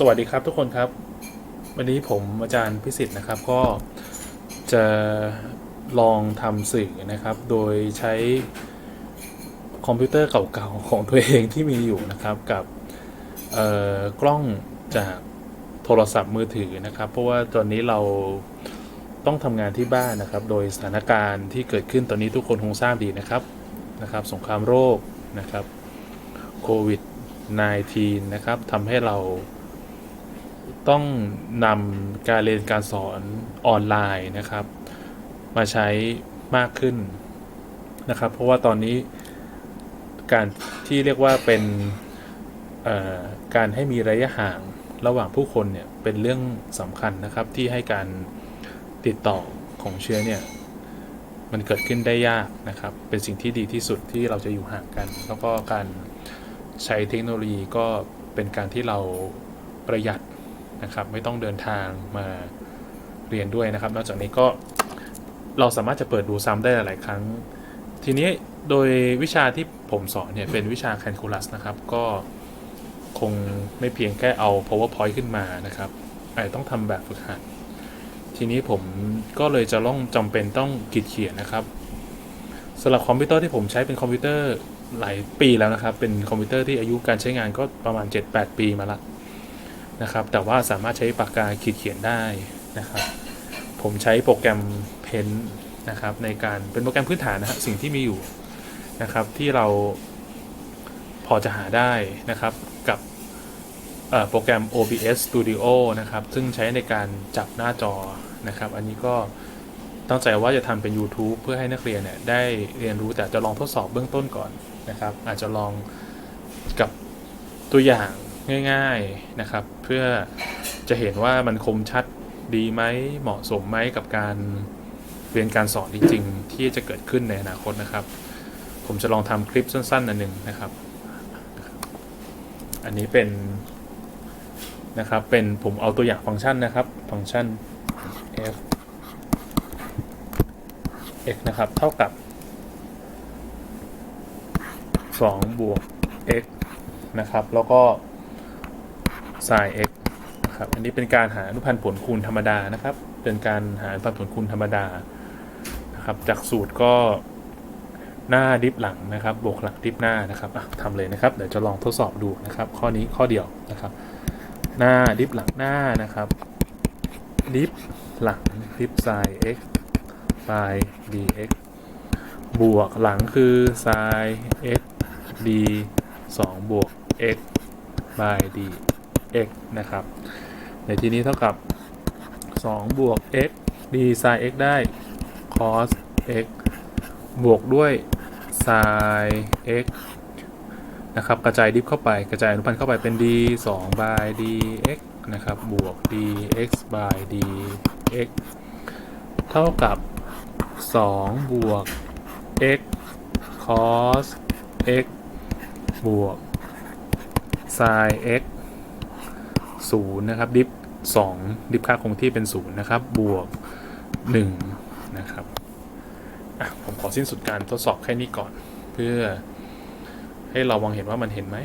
สวัสดีครับทุกคนครับ วันนี้ผมอาจารย์พิสิทธิ์นะครับก็จะลองทำสื่อนะครับ โดยใช้คอมพิวเตอร์เก่าๆของตัวเองที่มีอยู่นะครับกับเอ่อกล้องจากโทรศัพท์มือถือนะครับ เพราะว่าตอนนี้เราต้องทำงานที่บ้านนะครับ โดยสถานการณ์ที่เกิดขึ้นตอนนี้ทุกคนคงทราบดีนะครับนะครับ สงครามโรคนะครับโควิด -19 นะครับทำให้เรา ต้องนำการเรียนการสอนออนไลน์นะครับ มาใช้มากขึ้นนะครับ เพราะว่าตอนนี้การที่เรียกว่าเป็นการให้มีระยะห่างระหว่างผู้คนเนี่ยเป็นเรื่องสำคัญนะครับที่ให้การติดต่อของเชื้อเนี่ยมันเกิดขึ้นได้ยากนะครับ เป็นสิ่งที่ดีที่สุดที่เราจะอยู่ห่างกัน แล้วก็การใช้เทคโนโลยีก็เป็นการที่เราประหยัด นะครับ ไม่ต้องเดินทางมาเรียนด้วยนะครับ นอกจากนี้ก็เราสามารถจะเปิดดูซ้ำได้หลายครั้ง ทีนี้โดยวิชาที่ผมสอนเนี่ยเป็นวิชา Calculus นะครับ ก็คงไม่เพียงแค่เอา PowerPoint ขึ้นมานะครับอาจจะต้องทำแบบฝึกหัด ทีนี้ผมก็เลยจะต้องจำเป็นต้องขีดเขียนนะครับสำหรับคอมพิวเตอร์ที่ผมใช้เป็นคอมพิวเตอร์หลายปีแล้วนะครับ เป็นคอมพิวเตอร์ที่อายุการใช้งานก็ประมาณ 7-8 ปีมาละ นะครับ แต่ว่าสามารถใช้ปากกาขีดเขียนได้นะครับ ผมใช้โปรแกรม Pen นะครับในการเป็นโปรแกรมพื้นฐานนะฮะสิ่งที่มีอยู่นะครับที่เราพอจะหาได้นะครับกับโปรแกรม OBS Studio นะครับ ซึ่งใช้ในการจับหน้าจอนะครับ อันนี้ก็ตั้งใจว่าจะทำเป็น YouTube เพื่อให้นักเรียนเนี่ยได้เรียนรู้แต่จะลองทดสอบเบื้องต้นก่อนนะครับ อาจจะลองกับตัวอย่าง ง่าย ๆนะครับ เพื่อจะเห็นว่ามันคมชัดดีไหมเหมาะสมไหมกับการเรียนการสอนจริงๆที่จะเกิดขึ้นในอนาคตนะครับ ผมจะลองทำคลิปสั้นๆอันหนึ่งนะครับ อันนี้เป็นนะครับเป็นผมเอาตัวอย่างฟังก์ชันนะครับ ฟังก์ชัน f x นะครับ เท่ากับ 2 บวก x นะครับ แล้วก็ sin x นะครับอันนี้เป็นการหาอนุพันธ์ผลคูณธรรมดานะครับ เป็นการหาอนุพันธ์ผลคูณธรรมดานะครับ จากสูตรก็หน้าดิฟหลังนะครับ บวกหลังดิฟหน้านะครับทำเลยนะครับ เดี๋ยวจะลองทดสอบดูนะครับ ข้อนี้ข้อเดียวนะครับ หน้าดิฟหลังหน้านะครับ ดิฟหลังดิฟ sin x sin dx บวกหลังคือ sin x d 2บวก x by x นะครับ ในที่นี้เท่ากับ 2 บวก x d sin x ได้ cos x บวกด้วย sin x นะครับ กระจายดิฟเข้าไป กระจายอนุพันธ์เข้าไปเป็น d 2 by dx นะครับ บวก dx by dx เท่ากับ 2 บวก x cos x บวก sin x 0นะครับดิฟ2ดิฟค่าคงที่เป็น 0 นะครับ บวก 1 นะครับผมขอสิ้นสุดการทดสอบแค่นี้ก่อน เพื่อให้เรามองเห็นว่ามันเห็นไหม